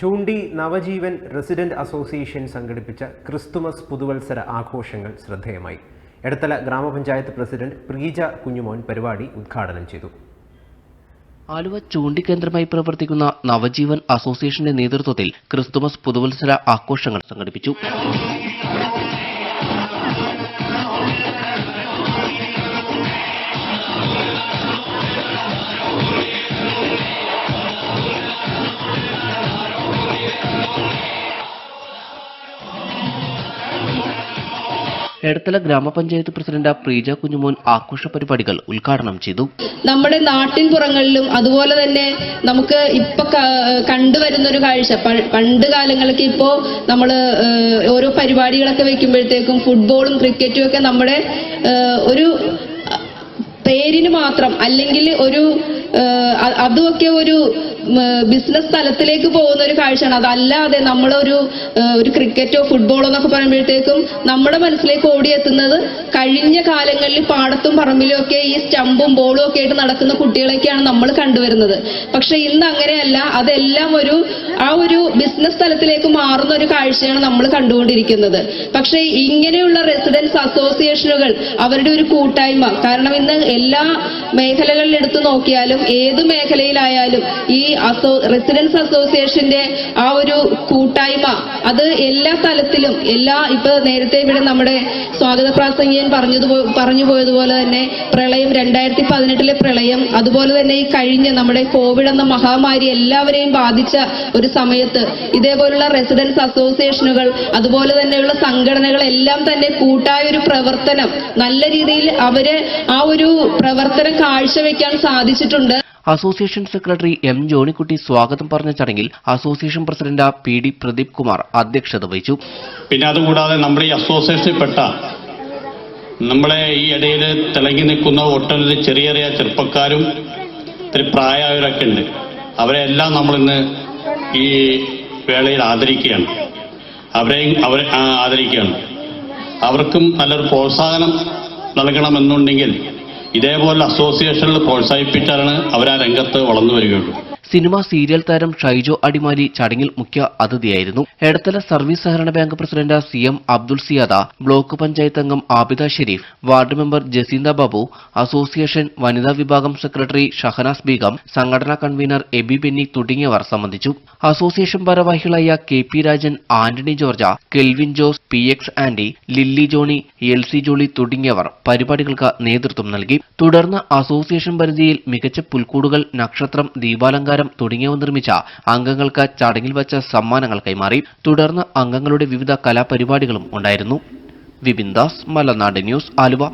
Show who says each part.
Speaker 1: ചൂണ്ടി Navajeevan resident association സംഘടിപ്പിച്ച Christmas പുതുവത്സര ആഘോഷങ്ങൾ ശ്രദ്ധേയമായി. എടത്തല ഗ്രാമപഞ്ചായത്ത് പ്രസിഡന്റ് പ്രീജ കുഞ്ഞുമോൻ പരിപാടി ഉദ്ഘാടനം ചെയ്തു.
Speaker 2: ആലുവ ചൂണ്ടിക്കേന്ദ്രമായി പ്രവർത്തിക്കുന്ന നവജീവൻ അസോസിയേഷന്റെ നേതൃത്വത്തിൽ ക്രിസ്തുമസ് പുതുവത്സര ആഘോഷങ്ങൾ സംഘടിപ്പിച്ചു. എടത്തല ഗ്രാമപഞ്ചായത്ത് പ്രസിഡന്റ് പ്രീജ കുഞ്ഞുമോൻ ആഘോഷ പരിപാടികൾ ഉദ്ഘാടനം ചെയ്തു.
Speaker 3: നമ്മുടെ നാട്ടിൻ പുറങ്ങളിലും അതുപോലെ തന്നെ നമുക്ക് ഇപ്പൊ കണ്ടുവരുന്ന ഒരു കാഴ്ച. പണ്ട് കാലങ്ങളൊക്കെ ഇപ്പോ നമ്മൾ ഓരോ പരിപാടികളൊക്കെ വെക്കുമ്പോഴത്തേക്കും ഫുട്ബോളും ക്രിക്കറ്റും ഒക്കെ നമ്മുടെ ഒരു പേരിന് മാത്രം അല്ലെങ്കിൽ ഒരു അതുമൊക്കെ ഒരു ബിസിനസ് തലത്തിലേക്ക് പോകുന്ന ഒരു കാഴ്ചയാണ്. അതല്ലാതെ നമ്മളൊരു ഒരു ക്രിക്കറ്റോ ഫുട്ബോളോ എന്നൊക്കെ പറയുമ്പോഴത്തേക്കും നമ്മുടെ മനസ്സിലേക്ക് ഓടിയെത്തുന്നത് കഴിഞ്ഞ കാലങ്ങളിൽ പാടത്തും പറമ്പിലും ഒക്കെ ഈ സ്റ്റമ്പും ബോളും ഒക്കെ ആയിട്ട് നടക്കുന്ന കുട്ടികളൊക്കെയാണ് നമ്മൾ കണ്ടുവരുന്നത്. പക്ഷെ ഇന്ന് അങ്ങനെയല്ല. അതെല്ലാം ഒരു ആ ഒരു ബിസിനസ് തലത്തിലേക്ക് മാറുന്ന ഒരു കാഴ്ചയാണ് നമ്മൾ കണ്ടുകൊണ്ടിരിക്കുന്നത്. പക്ഷേ ഇങ്ങനെയുള്ള റെസിഡൻസ് അസോസിയേഷനുകൾ അവരുടെ ഒരു കൂട്ടായ്മ. കാരണം ഇന്ന് എല്ലാ മേഖലകളിൽ എടുത്തു നോക്കിയാലും ഏത് മേഖലയിലായാലും ഈ റെസിഡൻസ് അസോസിയേഷന്റെ ആ ഒരു കൂട്ടായ്മ അത് എല്ലാ തലത്തിലും എല്ലാ ഇപ്പൊ നേരത്തെ ഇവിടെ നമ്മുടെ സ്വാഗത പ്രാസംഗികൻ പറഞ്ഞതു പറഞ്ഞു പോയതുപോലെ തന്നെ പ്രളയം രണ്ടായിരത്തി പതിനെട്ടിലെ പ്രളയം അതുപോലെ തന്നെ ഈ കഴിഞ്ഞ നമ്മുടെ കോവിഡ് എന്ന മഹാമാരി എല്ലാവരെയും ബാധിച്ച ഒരു സമയത്ത് ഇതേപോലുള്ള റെസിഡൻസ് അസോസിയേഷനുകൾ അതുപോലെ തന്നെയുള്ള സംഘടനകൾ എല്ലാം തന്നെ കൂട്ടായ ഒരു പ്രവർത്തനം നല്ല രീതിയിൽ അവർ ആ ഒരു പ്രവർത്തനം കാഴ്ചവെക്കാൻ സാധിച്ചിട്ടുണ്ട്.
Speaker 2: അസോസിയേഷൻ സെക്രട്ടറി എം ജോണിക്കുട്ടി സ്വാഗതം പറഞ്ഞ ചടങ്ങിൽ association president P D Pradeep Kumar അധ്യക്ഷത വഹിച്ചു.
Speaker 4: പിന്നെ അതുകൂടാതെ നമ്മുടെ ഈ അസോസിയേഷനിൽപ്പെട്ട നമ്മളെ ഈ ഇടയിൽ തിളങ്ങി നിൽക്കുന്ന ഒട്ടനവധി ചെറിയ ചെറിയ ചെറുപ്പക്കാരും ഇത്തിരി പ്രായമായവരൊക്കെ ഉണ്ട്. അവരെ എല്ലാം നമ്മളിന്ന് ഈ വേളയിൽ ആദരിക്കുകയാണ്. അവരെയും അവരെ ആദരിക്കുകയാണ്. അവർക്കും നല്ലൊരു പ്രോത്സാഹനം നൽകണമെന്നുണ്ടെങ്കിൽ ഇതേപോലെ അസോസിയേഷനിൽ പ്രോത്സാഹിപ്പിച്ചാലാണ് അവർ ആ രംഗത്ത് വളർന്നു വരികയുള്ളൂ.
Speaker 2: സിനിമ സീരിയൽ താരം ഷൈജോ അടിമാലി ചടങ്ങിൽ മുഖ്യ അതിഥിയായിരുന്നു. എടത്തല സർവീസ് സഹകരണ bank president C M Abdul Siyada block panchayat അംഗം Abida Sharif ward member Jaseenda Babu association വനിതാ വിഭാഗം സെക്രട്ടറി ഷഹനാസ് ബീഗം സംഘടനാ കൺവീനർ എബി ബെന്നി തുടങ്ങിയവർ സംബന്ധിച്ചു. അസോസിയേഷൻ ഭാരവാഹികളായ K P Rajan Antony George Kelvin Jose P X Anty Lilly Johny L C Jolly തുടങ്ങിയവർ പരിപാടികൾക്ക് നേതൃത്വം നൽകി. തുടർന്ന് അസോസിയേഷൻ പരിധിയിൽ മികച്ച പുൽക്കൂടുകൾ നക്ഷത്രം ദീപാലങ്കാരം തുടങ്ങിയവ നിർമ്മിച്ച അംഗങ്ങൾക്ക് ചടങ്ങിൽ വച്ച സമ്മാനങ്ങൾ കൈമാറി. തുടർന്ന് അംഗങ്ങളുടെ വിവിധ കലാപരിപാടികളും ഉണ്ടായിരുന്നു. വിപിൻ ദാസ് മലനാട് ന്യൂസ് ആലുവ.